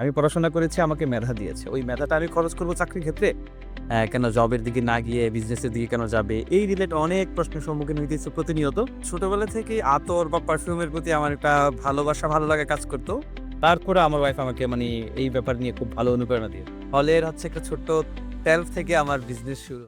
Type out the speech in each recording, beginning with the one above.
আমি পড়াশোনা করেছি, আমাকে মেধা দিয়েছে। ওই মেধাটা আমি খরচ করব চাকরির ক্ষেত্রে? কেন জবের দিকে না গিয়ে বিজনেসের দিকে কেন যাবে? এই রিলেট অনেক প্রশ্নের সম্মুখীন হইতেছে প্রতিনিয়ত। ছোটবেলা থেকে আতর বা পারফিউমের প্রতি আমার একটা ভালোবাসা, ভালো লাগা কাজ করতো। তারপরে আমার ওয়াইফ আমাকে মানে এই ব্যাপার নিয়ে খুব ভালো অনুপ্রেরণা দিয়ে। ফলের হচ্ছে একটা ছোট্ট তেল থেকে আমার বিজনেস শুরু।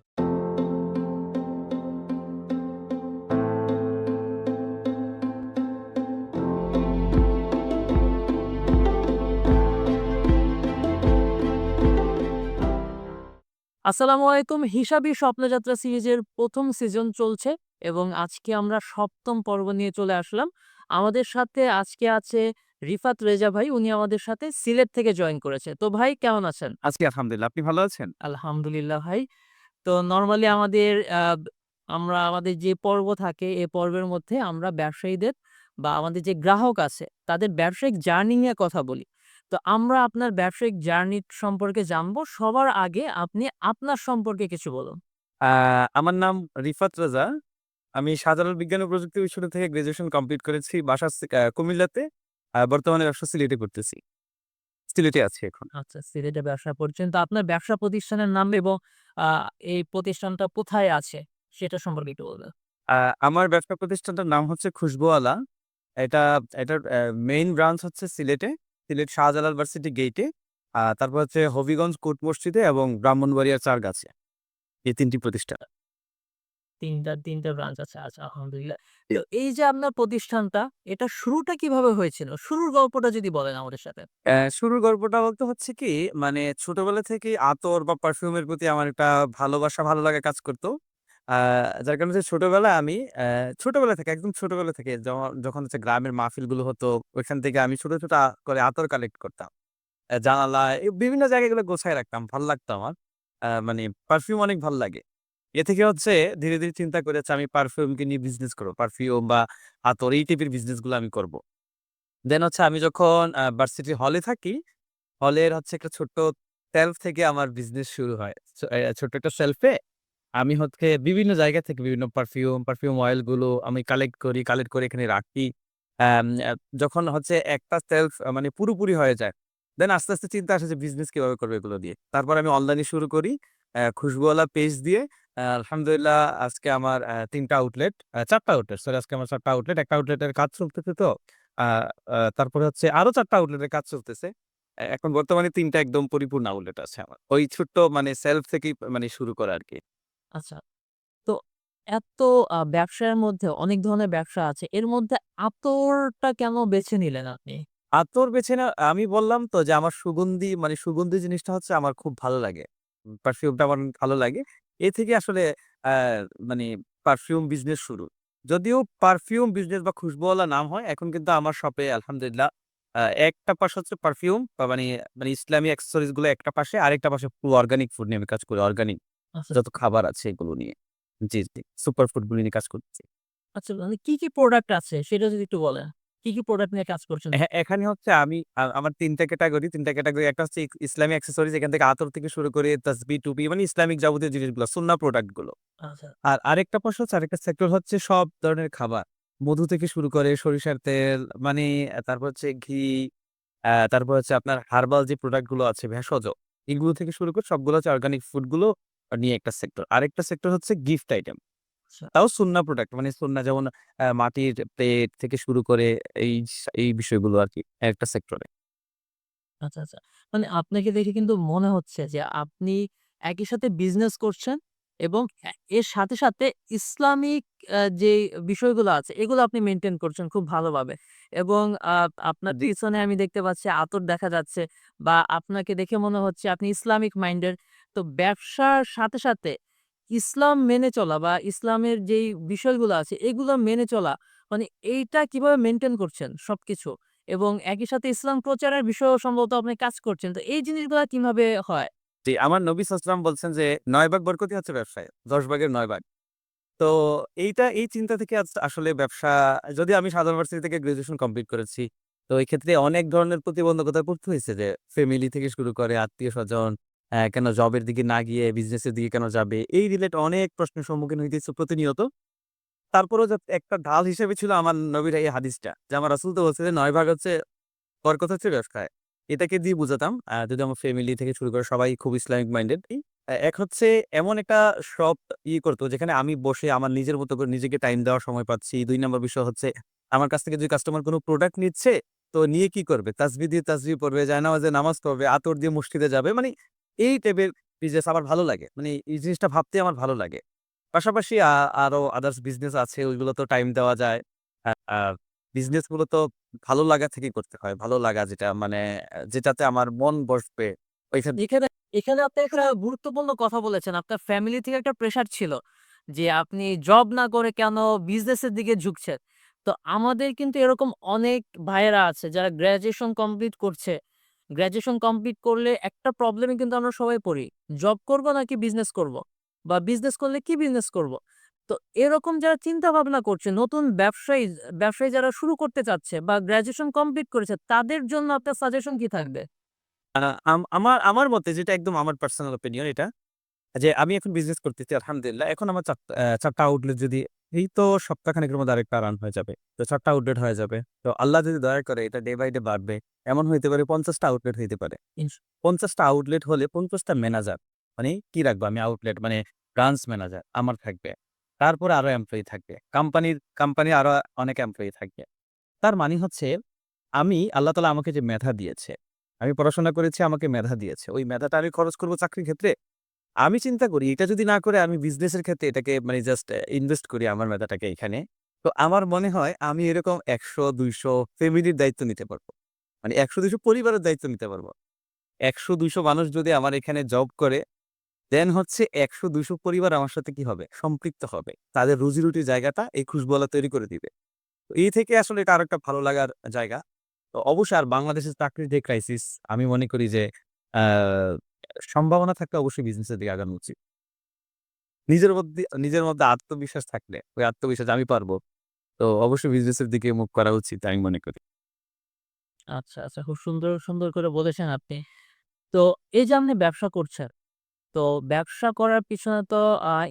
আসসালামু আলাইকুম। হিসাবি স্বপ্নযাত্রা সিরিজের প্রথম সিজন চলছে এবং আজকে আমরা সপ্তম পর্ব নিয়ে চলে আসলাম। আমাদের সাথে আজকে আছে রিফাত রেজা ভাই উনি আমাদের সাথে সিলেট থেকে জয়েন করেছে। তো ভাই কেমন আছেন? আজকে আলহামদুলিল্লাহ। আপনি ভালো আছেন? আলহামদুলিল্লাহ ভাই। তো নর্মালি আমাদের আমরা আমাদের যে পর্ব থাকে এই পর্বের মধ্যে আমরা ব্যবসায়ীদের বা আমাদের যে গ্রাহক আছে তাদের ব্যবসায়িক জার্নি নিয়ে কথা বলি। তো আমরা আপনার ব্যবসায়িক জার্নি সম্পর্কে জানব। সবার আগে আপনি আপনার সম্পর্কে কিছু বলুন। আহ, আমার নাম রিফাত রাজা। আমি সাধারণ বিজ্ঞান ও প্রযুক্তি বিশ্ববিদ্যালয় থেকে গ্রাজুয়েশন কমপ্লিট করেছি বাসা সি- আহ, কুমিল্লাতে। বর্তমানে ব্যবসা সিলেটে করতেছি। সিলেটে আছি এখন। আচ্ছা সিলেটে ব্যবসা করছেন। তো আপনার ব্যবসা প্রতিষ্ঠানের নাম এবং আহ, এই প্রতিষ্ঠানটা কোথায় আছে সেটা সম্পর্কে একটু বলবেন। আহ, আমার ব্যবসা প্রতিষ্ঠানটার নাম হচ্ছে খুশবুওয়ালা এটা এটার মেইন ব্রাঞ্চ হচ্ছে সিলেটে। সিলেট শাহজালাল ভার্সিটি গেটে তারপর হচ্ছে হবিগঞ্জ কোট মসজিদে এবং ব্রাহ্মণবাড়িয়ার চার গাছে এই তিনটি প্রতিষ্ঠান। তিনটা তিনটা ব্রাঞ্চ আছে আচ্ছা আলহামদুলিল্লাহ। তো এই যে আপনার প্রতিষ্ঠানটা এটা শুরুটা কীভাবে হয়েছিল? শুরুর গল্পটা যদি বলেন আমাদের সাথে। শুরুর গল্পটা বলতে হচ্ছে কি মানে ছোটবেলা থেকে আতর বা পারফিউমের প্রতি আমার একটা ভালোবাসা ভালো লাগা কাজ করতো। আহ, যার কারণে হচ্ছে ছোটবেলায় আমি ছোটবেলা থেকে একদম ছোটবেলা থেকে যখন- হচ্ছে গ্রামের মাহফিলগুলো হতো ওইখান থেকে আমি ছোট ছোট করে আতর কালেক্ট করতাম। জানালা এই বিভিন্ন জায়গায় এগুলো গোছায় রাখতাম ভালো লাগতো আমার। মানে পারফিউম অনেক ভালো লাগে। এ থেকে হচ্ছে ধীরে ধীরে চিন্তা করেছে আমি পারফিউমকে নিয়ে বিজনেস করব পারফিউম বা আতর এই টাইপের বিজনেসগুলো আমি করব। দেন হচ্ছে আমি যখন ভার্সিটি হলে থাকি হলের হচ্ছে একটা ছোট্ট সেলফ থেকে আমার বিজনেস শুরু হয়। ছোট্ট একটা সেলফে আমি হচ্ছে বিভিন্ন জায়গা থেকে বিভিন্ন পারফিউম পারফিউম অয়েলগুলো আমি কালেক্ট করি কালেক্ট করে এখানে রাখি। যখন হচ্ছে একটা সেলফ মানে পুরোপুরি হয়ে যায় দেন আস্তে আস্তে চিন্তা আসে যে বিজনেস কীভাবে করবে এগুলো দিয়ে। তারপর আমি অনলাইনে শুরু করি খুশবুওয়ালা পেজ দিয়ে। আলহামদুলিল্লাহ আজকে আমার তিনটা আউটলেট চারটা আউটলেট সরি আজকে আমার চারটা আউটলেট একটা আউটলেটের কাজ চলতেছে তো আহ, তারপরে হচ্ছে আরও চারটা আউটলেটের কাজ চলতেছে। এখন বর্তমানে তিনটা একদম পরিপূর্ণ আউটলেট আছে আমার। ওই ছোট্ট মানে সেলফ থেকেই মানে শুরু করা আর কি আচ্ছা। তো এত ব্যবসার মধ্যে অনেক ধরনের ব্যবসা আছে, এর মধ্যে আতরটা কেন বেছে নিলেন আপনি? আতর বেছে না আমি বললাম তো যে আমার সুগন্ধি মানে সুগন্ধি জিনিসটা হচ্ছে আমার খুব ভালো লাগে। পারফিউমটা আমার ভালো লাগে। এ থেকে আসলে মানে পারফিউম বিজনেস শুরু। যদিও পারফিউম বিজনেস বা খুশবুওয়ালা নাম হয়, এখন কিন্তু আমার শপে আলহামদুলিল্লাহ একটা পাশে হচ্ছে পারফিউম মানে মানে ইসলামী অ্যাক্সেসরিজগুলো একটা পাশে, আরেকটা পাশে পুরো অর্গানিক ফুড নিয়ে আমি কাজ করি অর্গানিক যত খাবার আছে এগুলো নিয়ে। জি জি সুপার ফুডগুলো নিয়ে কাজ করছি। আচ্ছা মানে কি কি প্রোডাক্ট আছে? সেটা যদি একটু বলেন। কি কি প্রোডাক্ট নিয়ে কাজ করছেন? হ্যাঁ, এখানে হচ্ছে আমি আ- আমার তিনটা ক্যাটাগরি তিনটা ক্যাটাগরি একটা হচ্ছে ইস- ইসলামিক অ্যাক্সেসরিজ এখান থেকে আতর থেকে শুরু করে তাসবি টুপি মানে ইসলামিক যাবতীয় জিনিসগুলো সুন্না প্রোডাক্টগুলো। আচ্ছা। আর আরেকটা পাশে হচ্ছে আরেকটা সেক্টর হচ্ছে সব ধরনের খাবার। মধু থেকে শুরু করে সরিষার তেল মানে আহ, তারপর হচ্ছে ঘি আহ, তারপর হচ্ছে আপনার হার্বাল যে প্রোডাক্টগুলো আছে ভেষজ এগুলো থেকে শুরু করে সবগুলো হচ্ছে অর্গানিক ফুডগুলো নিয়ে একটা সেক্টর। আরেকটা সেক্টর হচ্ছে গিফট আইটেম। আচ্ছা। তাও সুন্না প্রোডাক্ট মানে সুন্না যেমন মাটির প্লেট থেকে শুরু করে এই এই বিষয়গুলো আর কি একটা সেক্টরে। আচ্ছা আচ্ছা। মানে আপনাকে দেখে কিন্তু মনে হচ্ছে যে আপনি একই সাথে বিজনেস করছেন এবং এর সাথে সাথে ইসলামিক যে বিষয়গুলো আছে এগুলো আপনি মেনটেন করছেন খুব ভালোভাবে। এবং আহ, আপনার। পিছনে আমি দেখতে পাচ্ছি আতর দেখা যাচ্ছে বা আপনাকে দেখে মনে হচ্ছে আপনি ইসলামিক মাইন্ডের তো ব্যবসার সাথে সাথে ইসলাম মেনে চলা বা ইসলামের যেই বিষয়গুলো আছে, এগুলো মেনে চলা মানে এইটা কীভাবে মেনটেন করছেন সবকিছু? এবং একই সাথে ইসলাম প্রচারের বিষয়েও সম্ভবত আপনি কাজ করছেন, তো এই জিনিসগুলো কীভাবে হয়? জি, আমার নবী সাসলাম বলছেন যে, নয় ভাগ বরকতি হচ্ছে ব্যবসায়, দশ ভাগের নয় ভাগ। তো এইটা, এই চিন্তা থেকে আসলে ব্যবসা, যদি আমি সাধারণ ভার্সিটি থেকে গ্রাজুয়েশন কমপ্লিট করেছি, তো এই ক্ষেত্রে অনেক ধরনের প্রতিবন্ধকতা পড়তে হয়েছে যে, ফ্যামিলি থেকে শুরু করে আত্মীয় স্বজন কেন জবের দিকে না গিয়ে বিজনেসের দিকে কেন যাবে এই রিলেট অনেক প্রশ্নের সম্মুখীন হইতেছে প্রতিনিয়ত তারপরেও একটা ঢাল হিসেবে ছিল আমার নবীর এই হাদিসটা যে আমার রাসুল তো বলছে যে নয় ভাগ হচ্ছে বরকত হচ্ছে ব্যবসায় এটাকে দিয়ে বুঝাতাম। যদি আমার ফ্যামিলি থেকে শুরু করে সবাই খুব ইসলামিক মাইন্ডেড। এক হচ্ছে এমন একটা শপ ইয়ে করতো যেখানে আমি বসে আমার নিজের মতো করে নিজেকে টাইম দেওয়ার সময় পাচ্ছি। দুই নম্বর বিষয় হচ্ছে আমার কাছ থেকে যদি কাস্টমার কোনো প্রোডাক্ট নিচ্ছে, তো নিয়ে কি করবে? তাসবিহ দিয়ে তাসবিহ পড়বে, জায়নামাজে নামাজ পড়বে, আতর দিয়ে মসজিদে যাবে। মানে এই টাইপের বিজনেস আমার ভালো লাগে। মানে এই জিনিসটা ভাবতে আমার ভালো লাগে। পাশাপাশি আরও আদার্স বিজনেস আছে ওইগুলোতেও টাইম দেওয়া যায়। আ আ বিজনেসগুলো তো ভালো লাগা থেকেই করতে হয়। ভালো লাগা যেটা মানে যেটাতে আমার মন বসবে এখানে এখানে আপনি একটা গুরুত্বপূর্ণ কথা বলেছেন। আপনার ফ্যামিলি থেকে একটা প্রেশার ছিল। যে, আপনি জব না করে কেন বিজনেসের দিকে ঝুঁকছেন। তো আমাদের কিন্তু এরকম অনেক ভাইয়েরা আছে যারা গ্র্যাজুয়েশন কমপ্লিট করছে। গ্র্যাজুয়েশন কমপ্লিট করলে একটা প্রবলেমে কিন্তু আমরা সবাই পড়ি। জব করব নাকি বিজনেস করব? বা বিজনেস করলে কি বিজনেস করব? তো এরকম যারা চিন্তা ভাবনা করছে, নতুন ব্যবসায়ী ব্যবসায়ী যারা শুরু করতে চাচ্ছে বা গ্র্যাজুয়েশন কমপ্লিট করেছে, তাদের জন্য আপনার সাজেশন কি থাকবে? আমার আমার মতে যেটা একদম আমার পার্সোনাল ওপিনিয়ন এটা। যে আমি এখন বিজনেস করতেছি আলহামদুলিল্লাহ। এখন আমার ৪ টা অ্যা ৪ টা আউটলেট যদি এই তো সপ্তাহখানেকের মধ্যে আরেকটা রান হয়ে যাবে। তো ৪ টা আউটলেট হয়ে যাবে। তো আল্লাহ যদি দয়া করে এটা ডে বাই ডে বাড়বে। এমন হইতে পারে ৫০ টা আউটলেট হইতে পারে। ইনস ৫০ টা আউটলেট হলে পঞ্চাশটা ম্যানেজার। মানে কি রাখব আমি আউটলেট মানে ব্রাঞ্চ ম্যানেজার আমার থাকবে। তারপরে আরও এমপ্লয়ি থাকবে। কোম্পানির কোম্পানির আরও অনেক এমপ্লয়ি থাকবে। তার মানে হচ্ছে আমি আল্লাহ তাআলা আমাকে যে মেধা দিয়েছে, আমি পড়াশোনা করেছি আমাকে মেধা দিয়েছে। ওই মেধাটা আমি খরচ করব চাকরির ক্ষেত্রে। আমি চিন্তা করি এটা যদি না করে আমি বিজনেসের ক্ষেত্রে এটাকে মানে জাস্ট ইনভেস্ট করি আমার মেধাটাকে এখানে। তো আমার মনে হয় আমি এরকম ১০০-২০০ ফ্যামিলির দায়িত্ব নিতে পারব। মানে ১০০-২০০ পরিবারের দায়িত্ব নিতে পারব। ১০০-২০০ মানুষ যদি আমার এখানে জব করে, দেন হচ্ছে ১০০-২০০ পরিবার আমার সাথে কি হবে? সম্পৃক্ত হবে। তাদের রুজি-রুটির জায়গাটা এই খুশবলা তৈরি করে দিবে। তো এই থেকে আসলে এটা আর একটা ভালো লাগার জায়গা। তো অবশ্যই আর বাংলাদেশের চাকরির যে ক্রাইসিস আমি মনে করি যে সম্ভাবনা থাকলে অবশ্যই বিজনেসের দিকে আগানো উচিত। নিজের মধ্যে নিজের মধ্যে আত্মবিশ্বাস থাকলে, ওই আত্মবিশ্বাস আমি পারব তো অবশ্যই বিজনেসের দিকে মুখ করা উচিত আমি মনে করি। আচ্ছা, আচ্ছা। খুব সুন্দর, সুন্দর করে বলেছেন আপনি। তো এই যে আপনি ব্যবসা করছেন, তো ব্যবসা করার পিছনে তো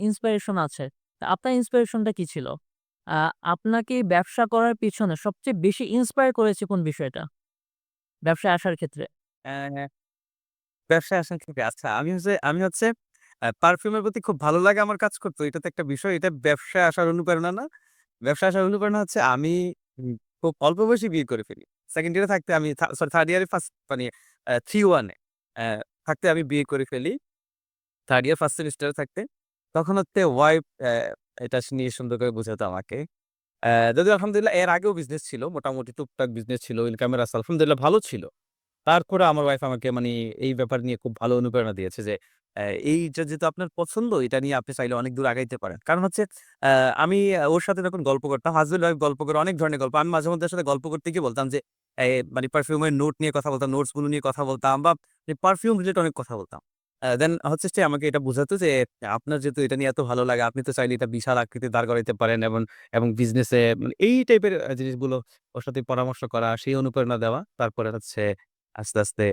ইন্সপিরেশন আছে। আপনার ইন্সপিরেশনটা কি ছিল? আপনাকে ব্যবসা করার পিছনে সবচেয়ে বেশি ইন্সপায়ার করেছে কোন বিষয়টা? ব্যবসায় আসার ক্ষেত্রে? ব্যবসায় আসার ক্ষেত্রে আচ্ছা আমি হচ্ছে আমি হচ্ছে পারফিউমের প্রতি খুব ভালো লাগে আমার কাজ করতো। এটা তো একটা বিষয়। এটা ব্যবসায় আসার অনুপ্রেরণা না। ব্যবসায় আসার অনুপ্রেরণা হচ্ছে আমি খুব অল্প বয়সে বিয়ে করে ফেলি। 2nd ইয়ারে থাকতে আমি সরি 3rd ইয়ারে ফার্স্ট মানে অ্যা 3-1 এ অ্যা থাকতে আমি বিয়ে করে ফেলি। 3rd ইয়ার 1st সেমিস্টারে থাকতে। তখন হচ্ছে ওয়াইফ এটা নিয়ে সুন্দর করে বোঝাতো আমাকে। যদিও আলহামদুলিল্লাহ এর আগেও বিজনেস ছিল। মোটামুটি টুকটাক বিজনেস ছিল। ইনকামের রাস্তা আলহামদুলিল্লাহ ভালো ছিল। তারপরে আমার ওয়াইফ আমাকে মানি এই ব্যাপার নিয়ে খুব ভালো অনুপ্রেরণা দিয়েছে যে, এইটা যেহেতু আপনার পছন্দ এটা নিয়ে আপনি চাইলে অনেক দূর আগাইতে পারেন। কারণ হচ্ছে আমি ওর সাথে যখন গল্প করতাম, হাসব্যান্ড ওয়াইফ গল্প করে অনেক ধরনের গল্প। আমি মাঝে মধ্যে আসলে গল্প করতে গিয়ে বলতাম যে, মানে পারফিউমের নোট নিয়ে কথা বলতাম, নোটসগুলো নিয়ে কথা বলতাম বা পারফিউম রিলেটেড অনেক কথা বলতাম। দেন হচ্ছে সে আমাকে এটা বোঝাতো যে, আপনার যেহেতু এটা নিয়ে এত ভালো লাগে, আপনি তো চাইলে এটা বিশাল আকৃতি দাঁড় করাইতে পারেন এবং এবং বিজনেসে মানে এই টাইপের জিনিসগুলো ওর সাথে পরামর্শ করা, সেই অনুপ্রেরণা দেওয়া। তারপরে হচ্ছে আস্তে, আস্তে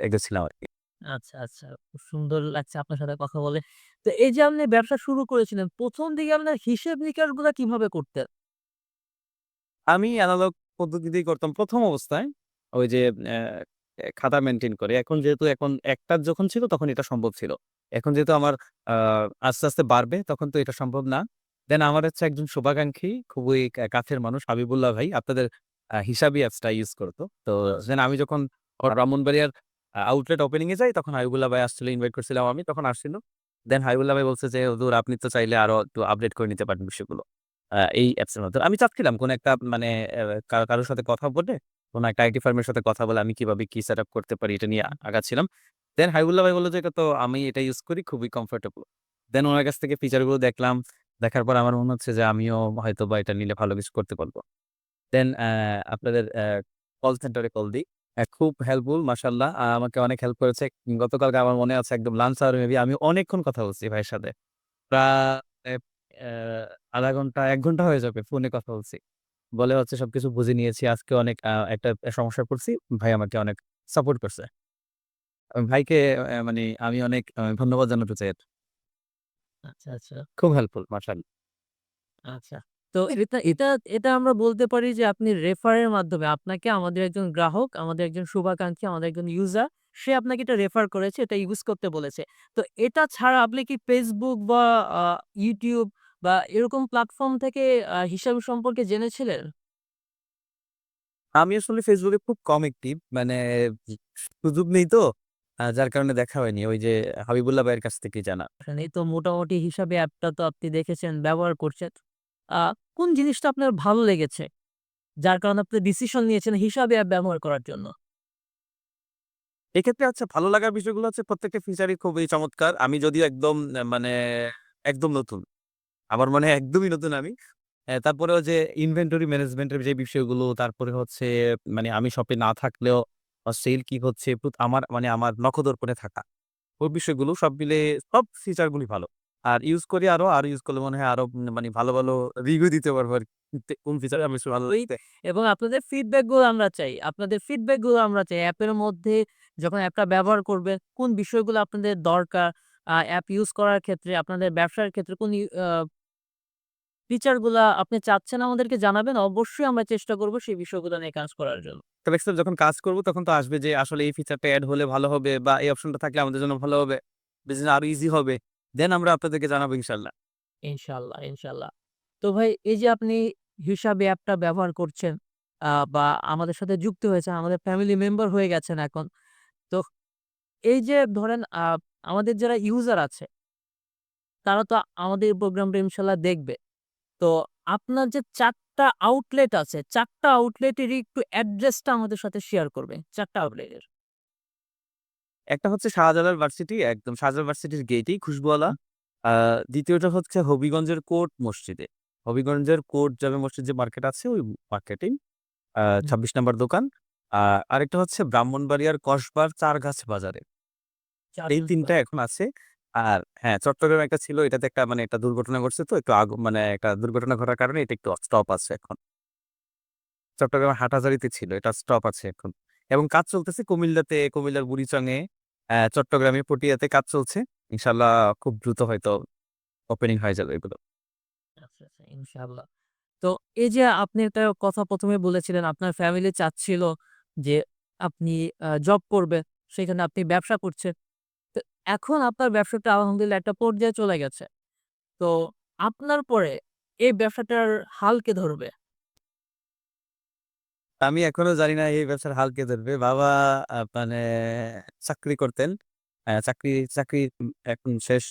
এগোচ্ছিলাম আরকি। আচ্ছা, আচ্ছা। খুব সুন্দর লাগছে আপনার সাথে কথা বলে। তো এই যে আপনি ব্যবসা শুরু করেছিলেন, ১ম দিকে আপনার হিসেব নিকাশগুলা কীভাবে করতেন? আমি এনালগ পদ্ধতিতেই করতাম ১ম অবস্থায়। ওই যে খাতা মেইনটেইন করে। এখন যেহেতু এখন একটা যখন ছিল তখন এটা সম্ভব ছিল। এখন যেহেতু আমার আ আস্তে, আস্তে বাড়বে তখন তো এটা সম্ভব না। দেন আমার হচ্ছে একজন শুভাকাঙ্ক্ষী খুবই কা কাছের মানুষ হাবিবুল্লাহ ভাই আপনাদের আ হিসাবি অ্যাপসটা ইউজ করতো। তো দেন আমি যখন ব্রাহ্মণবাড়িয়ার আউটলেট ওপেনিং এ যাই তখন হাবিবুল্লাহ ভাই আসছিল ইনভাইট করছিলাম আমি। তখন আসছিল। দেন হাবিবুল্লাহ ভাই বলছে যে, "হুজুর আপনি তো চাইলে আরও একটু আপডেট করে নিতে পারেন বিষয়গুলো।" এই অ্যাপসের মাধ্যমে। আমি চাচ্ছিলাম কোন একটা মানে অ্যা কারও কারও সাথে কথা বলে, কোন একটা আইটি ফার্ম এর সাথে কথা বলে আমি কীভাবে কি সেটআপ করতে পারি এটা নিয়ে আগাচ্ছিলাম। দেন হাবিবুল্লাহ ভাই বলল যে, তো আমি এটা ইউজ করি খুবই কমফোর্টেবল।" দেন ওনার কাছ থেকে ফিচারগুলো দেখলাম। দেখার পর আমার মনে হচ্ছে যে আমিও হয়তো বা এটা নিলে ভালো কিছু করতে পারব দেন আপনাদের কল সেন্টারে কল দিই। খুব হেল্পফুল মাশাআল্লাহ। আ আমাকে অনেক হেল্প করেছে। গতকালকে আমার মনে আছে একদম লাঞ্চ আওয়ার মেবি আমি অনেকক্ষণ কথা বলছি ভাইয়ের সাথে। প্রায় ০.৫ ঘণ্টা এক ঘণ্টা হয়ে যাবে ফোনে কথা বলছি। বলে হচ্ছে সবকিছু বুঝে নিয়েছি। আজকে অনেক একটা সমস্যায় পড়ছি। ভাই আমাকে অনেক সাপোর্ট করছে। ভাইকে মানে আমি অনেক ধন্যবাদ জানাতে চাই। আচ্ছা, আচ্ছা। খুব হেল্পফুল মাশাআল্লাহ। আচ্ছা। তো এটা এটা এটা আমরা বলতে পারি যে আপনি রেফারের মাধ্যমে আপনাকে আমাদের একজন গ্রাহক, আমাদের একজন শুভাকাঙ্ক্ষী, আমাদের একজন ইউজার সে আপনাকে এটা রেফার করেছে, এটা ইউজ করতে বলেছে। তো এটা ছাড়া আপনি কি Facebook বা ইউটিউব বা এরকম প্ল্যাটফর্ম থেকে হিসাব সম্পর্কে জেনেছিলেন? আমি আসলে ফেসবুকে খুব কম অ্যাক্টিভ। মানে সুযোগ নেই তো। যার কারণে দেখা হয়নি। ওই যে হাবিবুল্লাহ ভাইয়ের কাছ থেকে জানা। এই তো মোটামুটি হিসাবে অ্যাপটা তো আপনি দেখেছেন, ব্যবহার করছেন। কোন জিনিসটা আপনার ভালো লেগেছে? যার কারণে আপনি ডিসিশন নিয়েছেন হিসাবে অ্যাপ ব্যবহার করার জন্য? এক্ষেত্রে হচ্ছে ভালো লাগার বিষয়গুলো হচ্ছে প্রত্যেকটা ফিচারই খুবই চমৎকার। আমি যদিও একদম মানে একদম নতুন। আমার মনে হয় একদমই নতুন আমি। অ্যা তারপরেও যে ইনভেন্টরি ম্যানেজমেন্টের যে বিষয়গুলো, তারপরে হচ্ছে মানে আমি শপে না থাকলেও সেল কি হচ্ছে আমার মানে আমার নখদর্পণে থাকা। ওই বিষয়গুলো সব মিলে সব ফিচার গুলি ভালো। আর ইউজ করি আরও, আরও ইউজ করলে মনে হয় আরও মানে ভালো, ভালো রিভিউ দিতে পারব আর কোন ফিচার বেশি ভালো এবং আপনাদের ফিডব্যাকগুলো আমরা চাই। আপনাদের ফিডব্যাকগুলো আমরা চাই। অ্যাপের মধ্যে যখন অ্যাপটা ব্যবহার করবেন, কোন বিষয়গুলো আপনাদের দরকার, অ্যাপ ইউজ করার ক্ষেত্রে, আপনাদের ব্যবসার ক্ষেত্রে কোন ই ফিচারগুলা আপনি চাচ্ছেন আমাদেরকে জানাবেন। অবশ্যই আমরা চেষ্টা করব সেই বিষয়গুলো নিয়ে কাজ করার জন্য। যখন কাজ করব তখন তো আসবে যে আসলে এই ফিচারটা এড হলে ভালো হবে বা এই অপশনটা থাকলে আমাদের জন্য ভালো হবে। বিজনেস আরও ইজি হবে। দেন আমরা আপনাদেরকে জানাব ইনশাআল্লাহ। ইনশাআল্লাহ, ইনশাআল্লাহ। তো ভাই এই যে আপনি হিসাবে অ্যাপটা ব্যবহার করছেন বা আমাদের সাথে যুক্ত হয়েছেন, আমাদের ফ্যামিলি মেম্বার হয়ে গেছেন এখন। তো এই যে ধরেন আমাদের যারা ইউজার আছে তারা তো আমাদের প্রোগ্রামটা ইনশাল্লাহ দেখবে। তো আপনার যে চারটা আউটলেট আছে, ৪ টা আউটলেটেরই একটু অ্যাড্রেসটা আমাদের সাথে শেয়ার করবেন। চারটা আউটলেটের। একটা হচ্ছে শাহজালাল ভার্সিটি, একদম শাহজালাল ভার্সিটির গেটেই খুশবুওয়ালা। দ্বিতীয়টা হচ্ছে হবিগঞ্জের কোর্ট মসজিদে। হবিগঞ্জের কোর্ট জামে মসজিদ যে মার্কেট আছে ওই মার্কেটেই। ২৬ নাম্বার দোকান। আরেকটা হচ্ছে ব্রাহ্মণবাড়িয়ার কসবার চারগাছ বাজারে। ৪ এই জন ৩ টা এখন আছে। আর হ্যাঁ, চট্টগ্রামে একটা ছিল এটাতে একটা মানে একটা দুর্ঘটনা ঘটছে তো একটু আগ মানে একটা দুর্ঘটনা ঘটার কারণে এটা একটু স্টপ আছে এখন। চট্টগ্রামের হাটহাজারীতে ছিল। এটা স্টপ আছে এখন। এবং কাজ চলতেছে কুমিল্লাতে, কুমিল্লার বুড়িচংয়ে, চট্টগ্রামে, পটিয়াতে কাজ চলছে। ইনশাল্লাহ খুব দ্রুত হয়তো ওপেনিং হয়ে যাবে এগুলো। আচ্ছা, আচ্ছা তো এই যে আপনি একটা কথা ১ম এ বলেছিলেন আপনার ফ্যামিলি চাচ্ছিল যে আপনি জব করবেন, সেখানে আপনি ব্যবসা করছেন। তো এখন আপনার ব্যবসাটা আলহামদুলিল্লাহ একটা পর্যায়ে চলে গেছে। তো আপনার পরে এই ব্যবসাটার হাল কে ধরবে? আমি এখনও জানি না এই ব্যবসার হাল কে ধরবে। বাবা মানে চাকরি করতেন। চাকরি চাকরি এখন শেষ।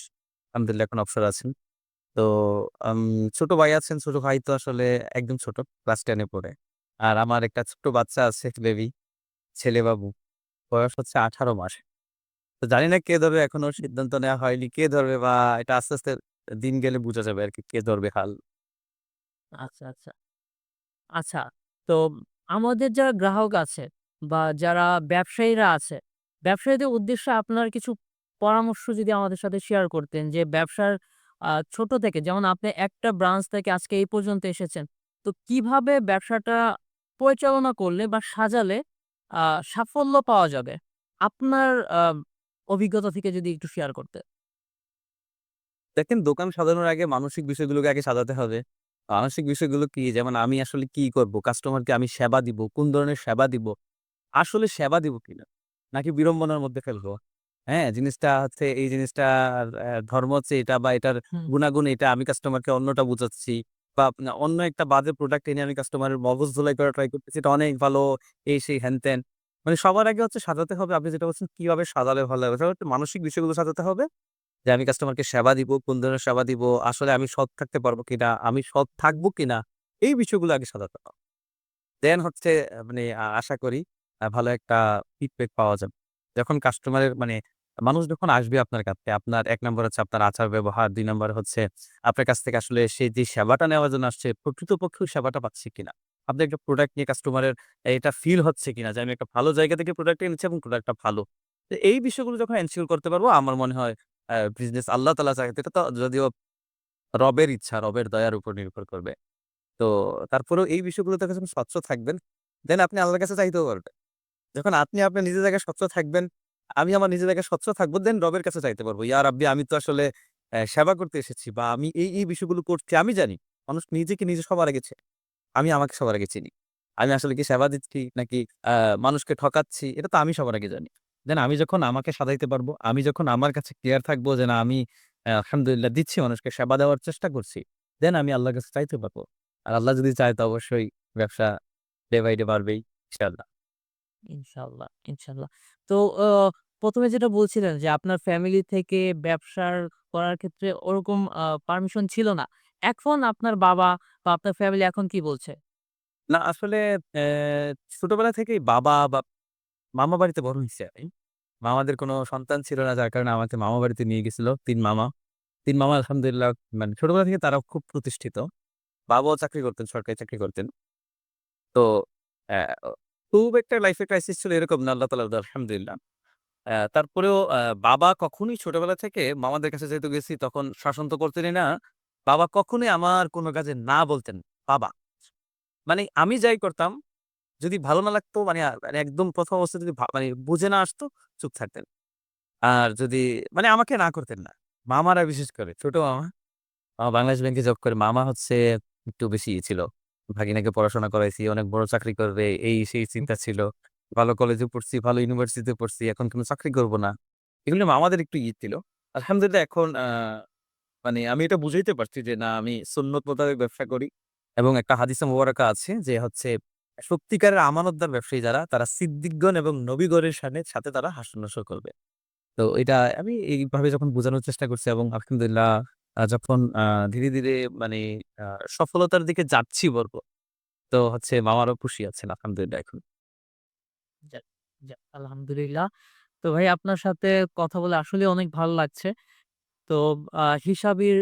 আলহামদুলিল্লাহ এখন অবসর আছেন। তো ছোট ভাই আছেন। ছোট ভাই তো আসলে একদম ছোট। ক্লাস টেনে পড়ে। আর আমার একটা ছোট্ট বাচ্চা আছে বেবি, ছেলে বাবু। বয়স হচ্ছে ১৮ মাস। তো জানি না কে ধরবে এখনও সিদ্ধান্ত নেওয়া হয়নি। কে ধরবে বা এটা আস্তে, আস্তে দিন গেলে বুঝা যাবে আর কি কে ধরবে হাল। আচ্ছা, আচ্ছা। আচ্ছা, তো আমাদের যারা গ্রাহক আছে বা যারা ব্যবসায়ীরা আছে, ব্যবসায়ীদের উদ্দেশ্যে আপনার কিছু পরামর্শ যদি আমাদের সাথে শেয়ার করতেন যে ব্যবসার ছোট থেকে যেমন আপনি একটা ব্রাঞ্চ থেকে আজকে এই পর্যন্ত এসেছেন। তো কীভাবে ব্যবসাটা পরিচালনা করলে বা সাজালে সাফল্য পাওয়া যাবে? আপনার অভিজ্ঞতা থেকে যদি একটু শেয়ার করতেন। দেখেন দোকান সাজানোর আগে মানসিক বিষয়গুলোকে আগে সাজাতে হবে। মানসিক বিষয়গুলো কি? যেমন আমি আসলে কি করব? কাস্টমারকে আমি সেবা দিব, কোন ধরনের সেবা দিব? আসলে সেবা দিব কিনা? নাকি বিড়ম্বনার মধ্যে ফেলব? হ্যাঁ? জিনিসটা হচ্ছে এই জিনিসটার অ্যা ধর্ম হচ্ছে এটা বা এটার গুণাগুণ এটা আমি কাস্টমারকে অন্যটা বুঝাচ্ছি বা অন্য একটা বাজে প্রোডাক্ট এনে আমি কাস্টমারের মগজ ধোলাই করার ট্রাই করতেছি। এটা অনেক ভালো এই সেই হ্যান-ত্যান। মানে সবার আগে হচ্ছে সাজাতে হবে আপনি যেটা বলছেন কীভাবে সাজালে ভালো হবে? মানসিক বিষয়গুলো সাজাতে হবে। যে আমি কাস্টমারকে সেবা দিব, কোন ধরনের সেবা দিব, আসলে আমি সৎ থাকতে পারব কিনা, আমি সৎ থাকব কিনা, এই বিষয়গুলো আগে সাজাতে হবে। দেন হচ্ছে মানে আশা করি ভালো একটা ফিডব্যাক পাওয়া যাবে। যখন কাস্টমারের মানে মানুষ যখন আসবে আপনার কাছে, আপনার ১ নাম্বার হচ্ছে আপনার আচার-ব্যবহার, ২ নাম্বার হচ্ছে আপনার কাছ থেকে আসলে সে যে সেবাটা নেওয়ার জন্য আসছে, প্রকৃতপক্ষে ওই সেবাটা পাচ্ছে কিনা? আপনি একটা প্রোডাক্ট নিয়ে কাস্টমারের এটা ফিল হচ্ছে কিনা যে আমি একটা ভালো জায়গা থেকে প্রোডাক্ট এনেছি এবং প্রোডাক্টটা ভালো। এই বিষয়গুলো যখন এনশিওর করতে পারব আমার মনে হয় বিজনেস আল্লাহ তাআলা চায় এটা তো যদিও রবের ইচ্ছা, রবের দয়ার উপর নির্ভর করবে। তো তারপরেও এই বিষয়গুলোতে যখন স্বচ্ছ থাকবেন, দেন আপনি আল্লাহর কাছে চাইতেও পারবেন। যখন আপনি আপনার নিজের জায়গায় স্বচ্ছ থাকবেন, আমি আমার নিজের জায়গায় স্বচ্ছ থাকব, দেন রবের কাছে চাইতে পারব। ইয়া রাব্বি আমি তো আসলে সেবা করতে এসেছি বা আমি এই, এই বিষয়গুলো করছি আমি জানি। মানুষ নিজেকে নিজে সবার আগে। আমি আমাকে সবার আগে চিনি। আমি আসলে কি সেবা দিচ্ছি নাকি মানুষকে ঠকাচ্ছি এটা তো আমি সবার আগে জানি। দেন আমি যখন আমাকে সাজাইতে পারব, আমি যখন আমার কাছে ক্লিয়ার থাকব যে না আমি আলহামদুলিল্লাহ দিচ্ছি মানুষকে সেবা দেওয়ার চেষ্টা করছি। দেন আমি আল্লাহর কাছে চাইতে পারব। আর আল্লাহ যদি চায় তো অবশ্যই ব্যবসা ডে বাই ডে বাড়বেই ইনশাআল্লাহ। ইনশাআল্লাহ, ইনশাআল্লাহ। তো অ ১ম এ যেটা বলছিলেন যে আপনার ফ্যামিলি থেকে ব্যবসার করার ক্ষেত্রে ওরকম পারমিশন ছিল না। এখন আপনার বাবা বা আপনার ফ্যামিলি এখন কি বলছে? না আসলে ছোটবেলা থেকেই বাবা বা মামা বাড়িতে বড় হইছি আমি। মামাদের কোনো সন্তান ছিল না যার কারণে আমাকে মামা বাড়িতে নিয়ে গেছিল ৩ মামা। ৩ মামা আলহামদুলিল্লাহ মানে ছোটবেলা থেকে তারাও খুব প্রতিষ্ঠিত। বাবাও চাকরি করতেন, সরকারি চাকরি করতেন। তো খুব একটা লাইফে ক্রাইসিস ছিল এরকম না আল্লাহ দয়ায় আলহামদুলিল্লাহ। তারপরেও বাবা কখনোই ছোটবেলা থেকে মামাদের কাছে যেহেতু গেছি তখন শাসন তো করতেনই না। বাবা কখনোই আমার কোনো কাজে না বলতেন বাবা। মানে আমি যাই করতাম যদি ভালো না লাগতো মানে মানে একদম প্রথম অবস্থা যদি মানে বুঝে না আসতো চুপ থাকতেন। আর যদি মানে আমাকে না করতেন না। মামারা বিশেষ করে ছোট মামা, মামা বাংলাদেশ ব্যাংকে জব করে। মামা হচ্ছে একটু বেশি ই ছিল। ভাগিনাকে পড়াশোনা করাইছি, অনেক বড় চাকরি করবে এই সেই চিন্তা ছিল। ভালো কলেজে পড়ছি, ভালো ইউনিভার্সিটিতে পড়ছি। এখন কোনো চাকরি করব না। এগুলো মামাদের একটু ই ছিল। আলহামদুলিল্লাহ এখন মানে আমি এটা বুঝাইতে পারছি যে না আমি সুন্নত মোতাবেক ব্যবসা করি এবং একটা হাদিসে মোবারকা আছে যে হচ্ছে সত্যিকারের আমানতদার ব্যবসায়ী যারা তারা সিদ্দিকগণ এবং নবীগণের সানে সাথে তারা হাস্যনাস্য করবে। তো এটা আমি এইভাবে যখন বোঝানোর চেষ্টা করছি এবং আলহামদুলিল্লাহ যখন ধীরে, ধীরে মানে সফলতার দিকে যাচ্ছি বলব। তো হচ্ছে মামারও খুশি আছেন আলহামদুলিল্লাহ এখন। আলহামদুলিল্লাহ। তো ভাই আপনার সাথে কথা বলে আসলে অনেক ভালো লাগছে। তো হিসাবীর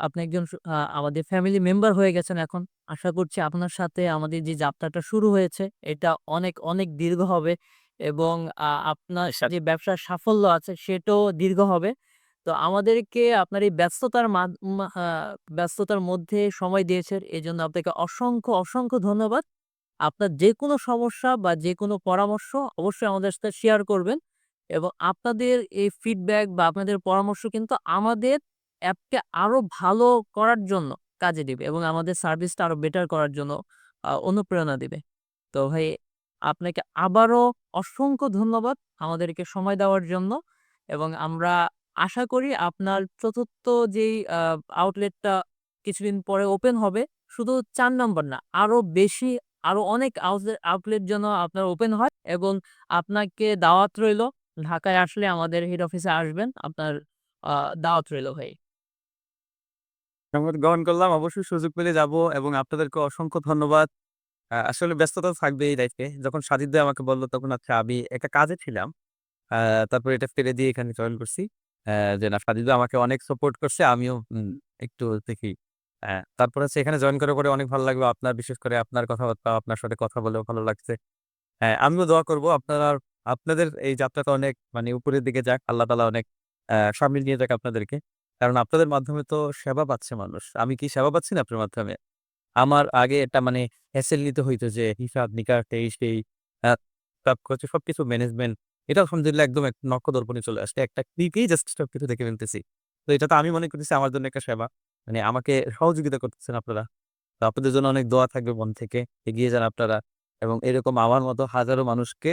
আপনি একজন স আমাদের ফ্যামিলি মেম্বার হয়ে গেছেন এখন। আশা করছি আপনার সাথে আমাদের যে যাত্রাটা শুরু হয়েছে এটা অনেক, অনেক দীর্ঘ হবে এবং আপনার। যে ব্যবসার সাফল্য আছে সেটাও দীর্ঘ হবে। তো আমাদেরকে আপনার এই ব্যস্ততার মা ব্যস্ততার মধ্যে সময় দিয়েছেন এই জন্য আপনাকে অসংখ্য, অসংখ্য ধন্যবাদ। আপনার যে কোনো সমস্যা বা যে কোনো পরামর্শ অবশ্যই আমাদের সাথে শেয়ার করবেন এবং আপনাদের এই ফিডব্যাক বা আপনাদের পরামর্শ কিন্তু আমাদের অ্যাপকে আরও ভালো করার জন্য কাজে দিবে এবং আমাদের সার্ভিসটা আরও বেটার করার জন্য অনুপ্রেরণা দিবে। তো ভাই, আপনাকে আবারও অসংখ্য ধন্যবাদ আমাদেরকে সময় দেওয়ার জন্য এবং আমরা আশা করি আপনার চতুর্থ যেই আউটলেটটা কিছুদিন পরে ওপেন হবে, শুধু চার নম্বর না, আরও বেশি, আরও অনেক আউটলে আউটলেট যেন আপনার ওপেন হয় এবং আপনাকে দাওয়াত রইল। ঢাকায় আসলে আমাদের হেড অফিসে আসবেন। আপনার দাওয়াত রইল ভাই। সংবাদ গ্রহণ করলাম। অবশ্যই সুযোগ পেলে যাব এবং আপনাদেরকে অসংখ্য ধন্যবাদ। আসলে ব্যস্ততা থাকবেই লাইফে। যখন সাজিদ আমাকে বলল তখন আচ্ছা আমি একটা কাজে ছিলাম। তারপরে এটা ফেলে দিয়ে এখানে জয়েন করছি। যে না সাজিদ আমাকে অনেক সাপোর্ট করছে। আমিও একটু দেখি। তারপর হচ্ছে এখানে জয়েন করার পরে অনেক ভালো লাগল। আপনার বিশেষ করে আপনার কথাবার্তা, আপনার সাথে কথা বলেও ভালো লাগছে। হ্যাঁ, আমিও দোয়া করব আপনারা আপনাদের এই যাত্রাটা অনেক মানে উপরের দিকে যাক। আল্লাহ তালা অনেক সামনে নিয়ে যাক আপনাদেরকে। কারণ আপনাদের মাধ্যমে তো সেবা পাচ্ছে মানুষ। আমি কি সেবা পাচ্ছি না আপনার মাধ্যমে? আমার আগে এটা মানে হ্যাসেল নিতে হইতো যে হিসাব-নিকাশ এই সেই আ তারপর হচ্ছে সবকিছু ম্যানেজমেন্ট। এটা আলহামদুলিল্লাহ একদম এক নক্ষ-দর্পণে চলে আসছে। একটা ক্লিকেই জাস্ট সবকিছু দেখে ফেলতেছি। তো এটা তো আমি মনে করতেছি আমার জন্য একটা সেবা। মানে আমাকে সহযোগিতা করতেছেন আপনারা। তো আপনাদের জন্য অনেক দোয়া থাকবে মন থেকে। এগিয়ে যান আপনারা এবং এরকম আমার মতো হাজারো মানুষকে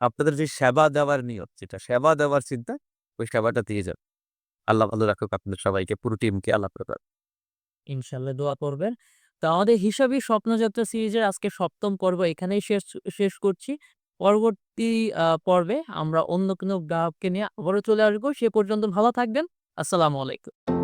আপনাদের যে সেবা দেওয়ার নিয়ত যেটা সেবা দেওয়ার চিন্তা, ওই সেবাটা দিয়ে যান। আল্লাহ ভালো রাখুক আপনাদের সবাইকে, পুরো টিমকে আল্লাহ হাফেজ। ইনশাআল্লাহ দোয়া করবেন। তো আমাদের হিসাবী স্বপ্নযাত্রা সিরিজের আজকে সপ্তম পর্ব এখানেই শেষ শেষ করছি। পরবর্তী পর্বে আমরা অন্য কোনো গ্রাহককে নিয়ে আবারও চলে আসব। সে পর্যন্ত ভালো থাকবেন। আসসালামু আলাইকুম।